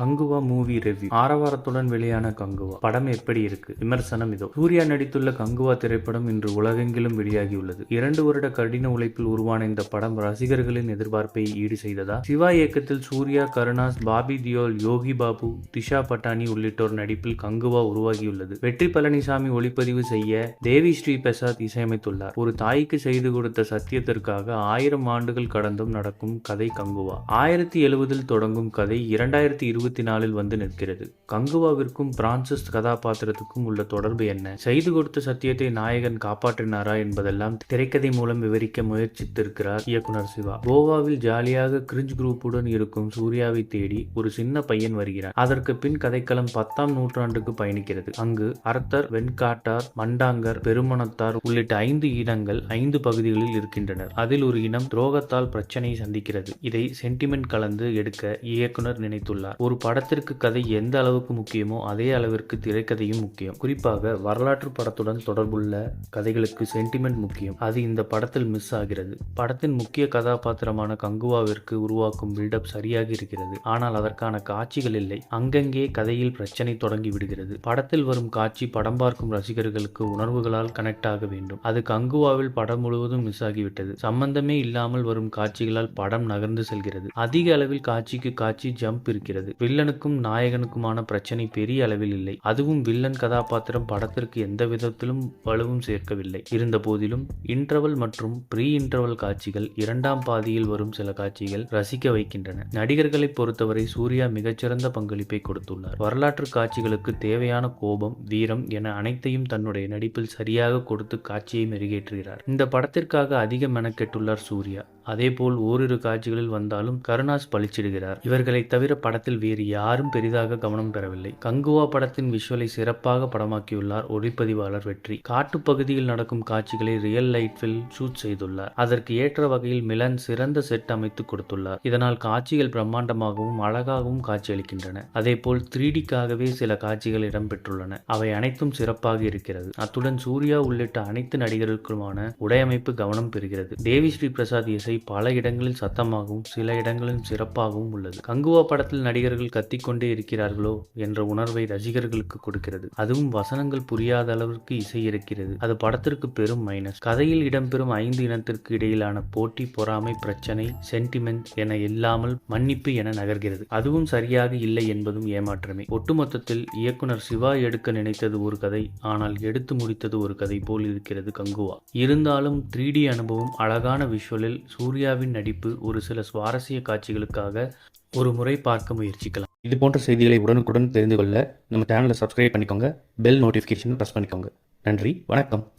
Kanguva movie review ஆரவாரத்துடன் வெளியான கங்குவா. படம் எப்படி இருக்கு? விமர்சனம் இதோ. சூர்யா நடித்துள்ள கங்குவா திரைப்படம் இன்று உலகெங்கிலும் வெளியாகியுள்ளது. இரண்டு வருட கடின உழைப்பில் உருவான இந்த படம் ரசிகர்களின் எதிர்பார்ப்பை ஈடு செய்ததா? சிவா இயக்கத்தில் சூர்யா கருணாஸ் பாபி தியோல் யோகி பாபு திஷா பட்டானி உள்ளிட்டோர் நடிப்பில் கங்குவா உருவாகியுள்ளது. வெற்றி பழனிசாமி ஒளிப்பதிவு செய்ய தேவி ஸ்ரீ பிரசாத் இசையமைத்துள்ளார். ஒரு தாய்க்கு செய்து கொடுத்த சத்தியத்திற்காக ஆயிரம் ஆண்டுகள் கடந்தும் நடக்கும் கதை கங்குவா. ஆயிரத்தி எழுவதில் தொடங்கும் கதை இரண்டாயிரத்தி இருபது இருபத்தி நாலில் வந்து நிற்கிறது. கங்குவாவிற்கும் பிரான்சிஸ் கதாபாத்திரத்துக்கும் உள்ள தொடர்பு என்ன? செய்து கொடுத்த சத்தியத்தை நாயகன் காப்பாற்றினாரா என்பதெல்லாம் திரைக்கதை மூலம் விவரிக்க முயற்சித்திருக்கிறார் இயக்குனர் சிவா. கோவாவில் ஜாலியாக கிரிஞ்ச் குரூப்புடன் இருக்கும் சூர்யாவை தேடி ஒரு சின்ன பையன் வருகிறார் அதற்கு பின் கதைக்களம் பத்தாம் நூற்றாண்டுக்கு பயணிக்கிறது. அங்கு அரத்தர் வெண்காட்டார் மண்டாங்கர் பெருமணத்தார் உள்ளிட்ட ஐந்து இனங்கள் ஐந்து பகுதிகளில் இருக்கின்றனர். அதில் ஒரு இனம் துரோகத்தால் பிரச்சனையை சந்திக்கிறது. இதை சென்டிமெண்ட் கலந்து எடுக்க இயக்குனர் நினைத்துள்ளார். ஒரு படத்திற்கு கதை எந்த அளவுக்கு முக்கியமோ அதே அளவிற்கு திரைக்கதையும் முக்கியம். குறிப்பாக வரலாற்று படத்துடன் தொடர்புள்ள கதைகளுக்கு சென்டிமெண்ட் முக்கியம். அது இந்த படத்தில் மிஸ் ஆகிறது. படத்தின் முக்கிய கதாபாத்திரமான கங்குவாவிற்கு உருவாக்கும் பில்டப் சரியாக இருக்கிறது. ஆனால் அதற்கான காட்சிகள் இல்லை. அங்கங்கே கதையில் பிரச்சனை தொடங்கி விடுகிறது. படத்தில் வரும் காட்சி படம் பார்க்கும் ரசிகர்களுக்கு உணர்வுகளால் கனெக்ட் ஆக வேண்டும். அது கங்குவாவில் படம் முழுவதும் மிஸ் ஆகிவிட்டது. சம்பந்தமே இல்லாமல் வரும் காட்சிகளால் படம் நகர்ந்து செல்கிறது. அதிக அளவில் காட்சிக்கு காட்சி ஜம்ப் இருக்கிறது. வில்லனுக்கும் நாயகனுக்குமான பிரச்சனை பெரிய அளவில் இல்லை. அதுவும் வில்லன் கதாபாத்திரம் படத்திற்கு எந்த விதத்திலும் வலுவும் சேர்க்கவில்லை. இருந்த போதிலும் இன்டர்வல் மற்றும் ப்ரீ இன்டர்வல் காட்சிகள் இரண்டாம் பாதியில் வரும் சில காட்சிகள் ரசிக்க வைக்கின்றன. நடிகர்களை பொறுத்தவரை சூர்யா மிகச்சிறந்த பங்களிப்பை கொடுத்துள்ளார். வரலாற்று காட்சிகளுக்கு தேவையான கோபம் வீரம் என அனைத்தையும் தன்னுடைய நடிப்பில் சரியாக கொடுத்து காட்சியை மெருகேற்றுகிறார். இந்த படத்திற்காக அதிக மெனக்கெட்டுள்ளார் சூர்யா. அதேபோல் ஓரிரு காட்சிகளில் வந்தாலும் கருணாஸ் பளிச்சிடுகிறார். இவர்களை தவிர படத்தில் வேறு யாரும் பெரிதாக கவனம் பெறவில்லை. கங்குவா படத்தின் விஷுவலை சிறப்பாக படமாக்கியுள்ளார் ஒளிப்பதிவாளர் வெற்றி. காட்டுப்பகுதியில் நடக்கும் காட்சிகளை ரியல் லைட்டில் ஷூட் செய்துள்ளார். அதற்கு ஏற்ற வகையில் மிலன் சிறந்த செட் அமைத்து கொடுத்துள்ளார். இதனால் காட்சிகள் பிரம்மாண்டமாகவும் அழகாகவும் காட்சியளிக்கின்றன. அதேபோல் த்ரீ டிக்காகவே சில காட்சிகள் இடம்பெற்றுள்ளன. அவை அனைத்தும் சிறப்பாக இருக்கிறது. அத்துடன் சூர்யா உள்ளிட்ட அனைத்து நடிகர்களுக்குமான உடையமைப்பு கவனம் பெறுகிறது. தேவி ஸ்ரீ பிரசாத் இசை பல இடங்களில் சத்தமாகவும் சில இடங்களில் சிறப்பாகவும் உள்ளது. கங்குவா படத்தில் நடிகர் நடிகர்கள் கத்திக்கொண்டே இருக்கிறார்களோ என்ற உணர்வை ரசிகர்களுக்கு கொடுக்கிறது. அதுவும் வசனங்கள் புரியாத அளவிற்கு இசை இருக்கிறது அது படத்திற்கு பெரும் மைனஸ் கதையில் இடம்பெறும் ஐந்து இனத்திற்கு இடையிலான போட்டி பொறாமை பிரச்சனை சென்டிமெண்ட் என இல்லாமல் மன்னிப்பு என நகர்கிறது. அதுவும் சரியாக இல்லை என்பதும் ஏமாற்றமே. ஒட்டுமொத்தத்தில் இயக்குனர் சிவா எடுக்க நினைத்தது ஒரு கதை ஆனால் எடுத்து முடித்தது ஒரு கதை போல் இருக்கிறது கங்குவா. இருந்தாலும் த்ரீ டி அனுபவம் அழகான விஷுவலில் சூர்யாவின் நடிப்பு ஒரு சில சுவாரஸ்ய காட்சிகளுக்காக ஒரு முறை பார்க்க முயற்சிக்கலாம். இது போன்ற செய்திகளை உடனுக்குடன் தெரிந்து கொள்ள நம்ம சேனலை சப்ஸ்கிரைப் பண்ணிக்கோங்க. பெல் நோட்டிஃபிகேஷன் ப்ரெஸ் பண்ணிக்கோங்க. நன்றி வணக்கம்.